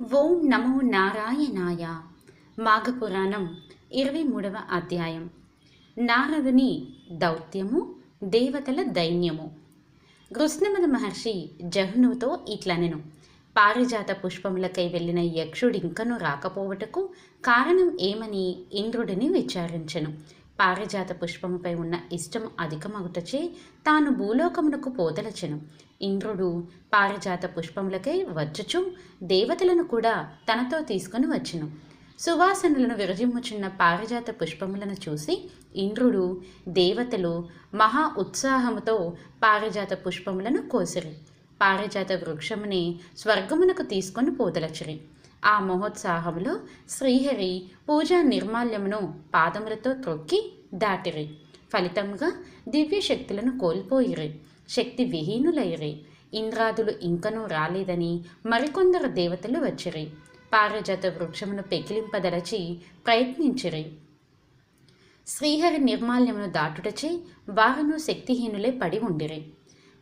ఓం నమో నారాయణాయ. మాఘపురాణం ఇరవై మూడవ అధ్యాయం. నారదుని దౌత్యము దేవతల దైన్యము. కృష్ణమద మహర్షి జహ్నుతో ఇట్లనెను. పారిజాత పుష్పములకై వెళ్ళిన యక్షుడింకను రాకపోవటకు కారణం ఏమని ఇంద్రుడిని విచారించెను. పారిజాత పుష్పముపై ఉన్న ఇష్టం అధికమగుటచే తాను భూలోకమునకు పోదలచెను. ఇంద్రుడు పారిజాత పుష్పములకై వచ్చుచు దేవతలను కూడా తనతో తీసుకుని వచ్చెను. సువాసనలను విరజిమ్ముచున్న పారిజాత పుష్పములను చూసి ఇంద్రుడు దేవతలు మహా ఉత్సాహముతో పారిజాత పుష్పములను కోసిరి. పారిజాత వృక్షముని స్వర్గమునకు తీసుకొని పోదలచిరి. ఆ మహోత్సాహములో శ్రీహరి పూజా నిర్మాల్యమును పాదములతో త్రొక్కి దాటిరి. ఫలితంగా దివ్య శక్తులను కోల్పోయిరి. శక్తి విహీనులైరి ఇంద్రాదులు ఇంకనూ రాలేదని మరికొందరు దేవతలు వచ్చిరి. పారిజాత వృక్షమును పెకిలింపదలచి ప్రయత్నించిరి. శ్రీహరి నిర్మాల్యమును దాటుటచే వారును శక్తిహీనులే పడి ఉండిరి.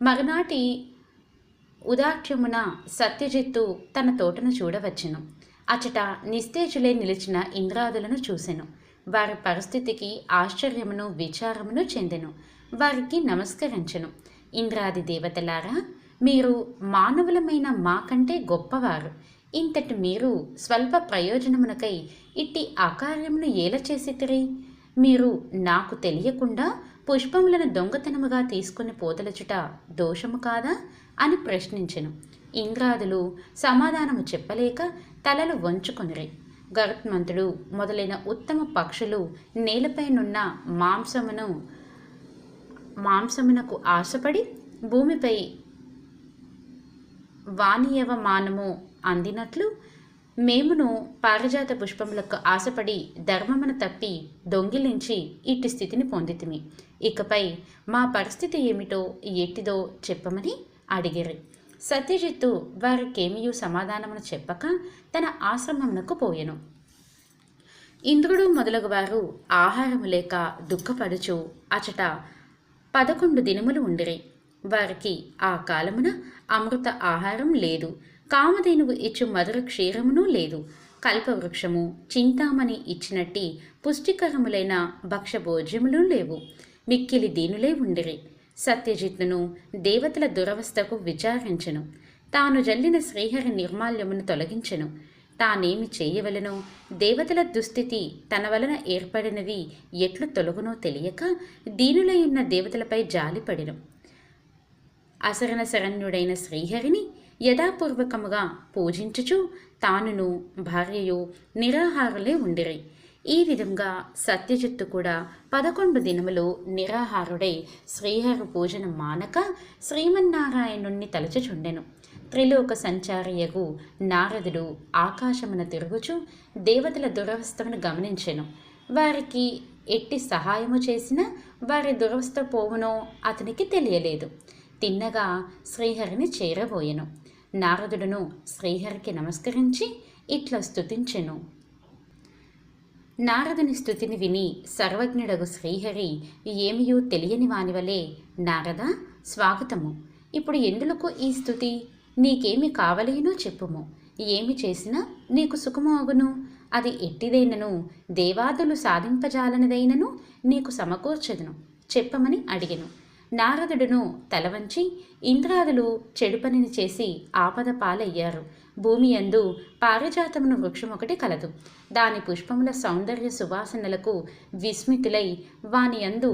మరునాటి ఉదాఖ్యమున సత్యజిత్తు తన తోటను చూడవచ్చెను. అచట నిస్తేజులే నిలిచిన ఇంద్రాదులను చూసెను. వారి పరిస్థితికి ఆశ్చర్యమును విచారమును చెందెను. వారికి నమస్కరించను. ఇంద్రాది దేవతలారా మీరు మానవులమైన మాకంటే గొప్పవారు. ఇంతటి మీరు స్వల్ప ప్రయోజనమునకై ఇట్టి అకార్యమును ఏల చేసితిరి? మీరు నాకు తెలియకుండా పుష్పములను దొంగతనముగా తీసుకుని పోతలచుట దోషము కాదా? అని ప్రశ్నించెను. ఇంద్రాదులు సమాధానము చెప్పలేక తలలు వంచుకొనిరి. గర్భమంతుడు మొదలైన ఉత్తమ పక్షులు నేలపైనున్న మాంసమును మాంసమునకు ఆశపడి భూమిపై వాణియవమానము అందినట్లు మేమును పారిజాత పుష్పములకు ఆశపడి ధర్మమును తప్పి దొంగిలించి ఇట్టి స్థితిని పొందితిమి. ఇకపై మా పరిస్థితి ఏమిటో ఎట్టిదో చెప్పమని అడిగిరి. సత్యజిత్తు వారికేమియూ సమాధానమును చెప్పక తన ఆశ్రమమునకు పోయెను. ఇంద్రుడు మొదలగు వారు ఆహారము లేక దుఃఖపడుచు అచట పదకొండు దినములు ఉండిరి. వారికి ఆ కాలమున అమృత ఆహారం లేదు. కామధేనువు ఇచ్చు మధుర క్షీరమును లేదు. కల్పవృక్షము చింతామణి ఇచ్చినట్టి పుష్టికరములైన భక్ష్యభోజ్యములు లేవు. మిక్కిలి దీనులే ఉండిరి. సత్యజిత్తును దేవతల దురవస్థకు విచారించెను. తాను జల్లిన శ్రీహరి నిర్మాల్యమును తొలగించెను. తానేమి చేయవలనో? దేవతల దుస్థితి తన వలన ఏర్పడినది ఎట్లు తొలగునో తెలియక దీనులైన దేవతలపై జాలిపడిను. అసరణ శరణ్యుడైన శ్రీహరిని యథాపూర్వకముగా పూజించుచు తానును భార్యయు నిరాహారులే ఉండిరి. ఈ విధంగా సత్యజిత్తు కూడా పదకొండు దినములు నిరాహారుడై శ్రీహరి పూజన మానక శ్రీమన్నారాయణుణ్ణి తలచుచుండెను. త్రిలోక సంచారియగు నారదుడు ఆకాశమున తిరుగుచు దేవతల దురవస్థను గమనించెను. వారికి ఎట్టి సహాయము చేసినా వారి దురవస్థ పోవునో అతనికి తెలియలేదు. తిన్నగా శ్రీహరిని చేరబోయెను. నారదుడును శ్రీహరికి నమస్కరించి ఇట్లా స్తుతించెను. నారదుని స్థుతిని విని సర్వజ్ఞుడగు శ్రీహరి ఏమియూ తెలియని వానివలే నారద స్వాగతము. ఇప్పుడు ఎందులకు ఈ స్థుతి నీకేమి కావలేనో చెప్పుము. ఏమి చేసినా నీకు సుఖమగును అది ఎట్టిదైనను దేవాదులు సాధింపజాలనిదైనను నీకు సమకూర్చదును. చెప్పమని అడిగెను. నారదుడును తలవంచి ఇంద్రాదులు చెడు పనిని చేసి ఆపద పాలయ్యారు. భూమి ఎందు పారిజాతమును వృక్షం ఒకటి కలదు. దాని పుష్పముల సౌందర్య సువాసనలకు విస్మితులై వాని అందు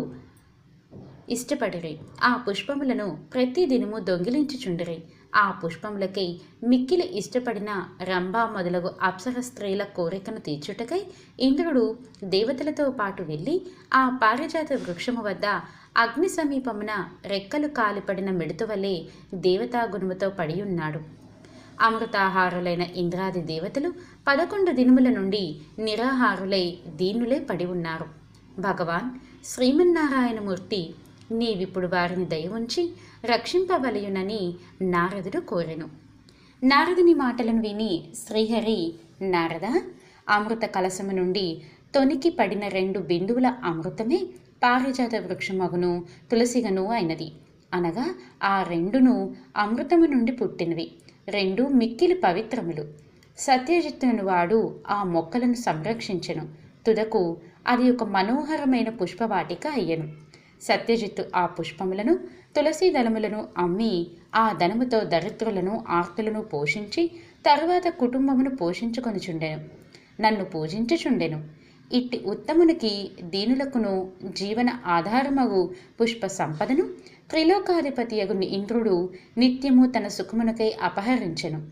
ఇష్టపడిరి. ఆ పుష్పములను ప్రతి దినము దొంగిలించుచుండిరి. ఆ పుష్పములకై మిక్కిలి ఇష్టపడిన రంభా మొదలగు అప్సర స్త్రీల కోరికను తీర్చుటకై ఇంద్రుడు దేవతలతో పాటు వెళ్ళి ఆ పారిజాత వృక్షము వద్ద అగ్ని సమీపమున రెక్కలు కాలిపడిన మిడుతువలే దేవతా గుణముతో పడి ఉన్నాడు అమృతాహారులైన ఇంద్రాది దేవతలు పదకొండు దినముల నుండి నిరాహారులై దీనులై పడి ఉన్నారు. భగవాన్ శ్రీమన్నారాయణమూర్తి నీవిప్పుడు వారిని దయ ఉంచి రక్షింపవలయునని నారదుడు కోరెను. నారదుని మాటలను విని శ్రీహరి నారద అమృత కలశము నుండి తొనికి పడిన రెండు బిందువుల అమృతమే పారిజాత వృక్షమగును తులసిగను అయినది. అనగా ఆ రెండును అమృతము నుండి పుట్టినవి. రెండు మిక్కిలి పవిత్రములు. సత్యజిత్తుని వాడు ఆ మొక్కలను సంరక్షించెను. తుదకు అది ఒక మనోహరమైన పుష్పవాటిక అయ్యను. సత్యజిత్తు ఆ పుష్పములను తులసి దళములను అమ్మి ఆ ధనముతో దరిద్రులను ఆర్తులను పోషించి తరువాత కుటుంబమును పోషించుకొనిచుండెను. నన్ను పూజించుచుండెను. ఇట్టి ఉత్తమునికి దీనులకును జీవన ఆధారమగు పుష్ప సంపదను త్రిలోకాధిపతియగు ఇంద్రుడు నిత్యము తన సుఖమునకై అపహరించెను.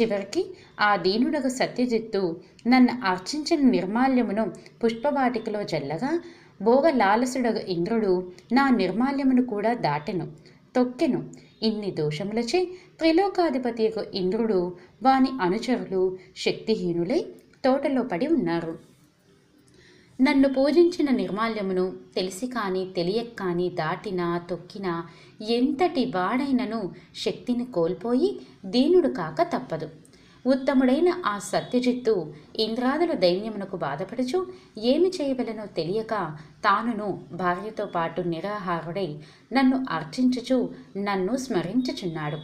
చివరికి ఆ దీనుడగు సత్యజిత్తు నన్ను అర్చించిన నిర్మాల్యమును పుష్పవాటికలో జల్లగా భోగ లాలసుడగు ఇంద్రుడు నా నిర్మాల్యమును కూడా దాటెను తొక్కెను. ఇన్ని దోషములచే త్రిలోకాధిపతియకు ఇంద్రుడు వాని అనుచరులు శక్తిహీనులై తోటలో పడి ఉన్నారు. నన్ను పూజించిన నిర్మాల్యమును తెలిసి కానీ తెలియక కానీ దాటినా తొక్కినా ఎంతటి వాడైనను శక్తిని కోల్పోయి దీనుడు కాక తప్పదు. ఉత్తముడైన ఆ సత్యజిత్తు ఇంద్రాదుల దైన్యమునకు బాధపడుచు ఏమి చేయవలనో తెలియక తానును భార్యతో పాటు నిరాహారుడై నన్ను అర్చించుచు నన్ను స్మరించుచున్నాడు.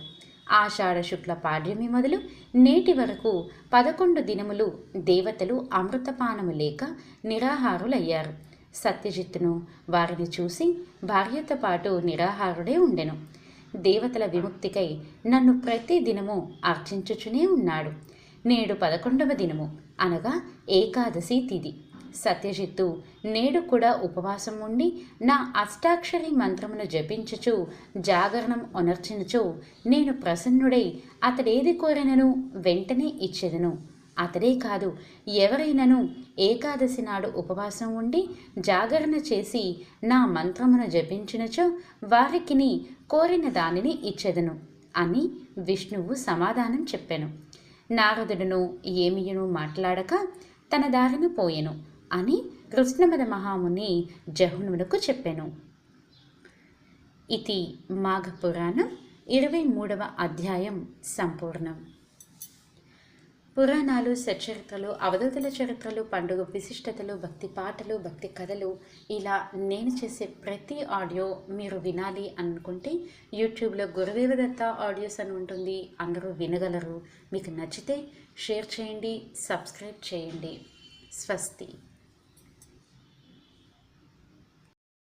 ఆషాఢ శుక్ల పాడ్యమి మొదలు నేటి వరకు పదకొండు దినములు దేవతలు అమృతపానము లేక నిరాహారులయ్యారు. సత్యజిత్తును వారిని చూసి భార్యతో పాటు నిరాహారుడే ఉండెను. దేవతల విముక్తికై నన్ను ప్రతి దినము అర్చించుచునే ఉన్నాడు. నేడు పదకొండవ దినము అనగా ఏకాదశి తిథి సత్యజిత్తు నేడు కూడా ఉపవాసం ఉండి నా అష్టాక్షరి మంత్రమును జపించుచు జాగరణం ఒనర్చినచు నేను ప్రసన్నుడై అతడేది కోరినను వెంటనే ఇచ్చేదను. అతడే కాదు ఎవరైనను ఏకాదశి నాడు ఉపవాసం ఉండి జాగరణ చేసి నా మంత్రమును జపించినచో వారికిని కోరిన దానిని ఇచ్చెదను అని విష్ణువు సమాధానం చెప్పెను. నారదుడును ఏమియును మాట్లాడక తన దారిన పోయెను. అని కృష్ణమద మహాముని జహునునకు చెప్పాను. ఇది మాఘపురాణం ఇరవై మూడవ అధ్యాయం సంపూర్ణం. పురాణాలు సచరిత్రలు అవధూతల చరిత్రలు పండుగ విశిష్టతలు భక్తి పాటలు భక్తి కథలు ఇలా నేను చేసే ప్రతి ఆడియో మీరు వినాలి అనుకుంటే యూట్యూబ్లో గురుదేవదత్త ఆడియోస్ అని ఉంటుంది. అందరూ వినగలరు. మీకు నచ్చితే షేర్ చేయండి సబ్స్క్రైబ్ చేయండి. స్వస్తి.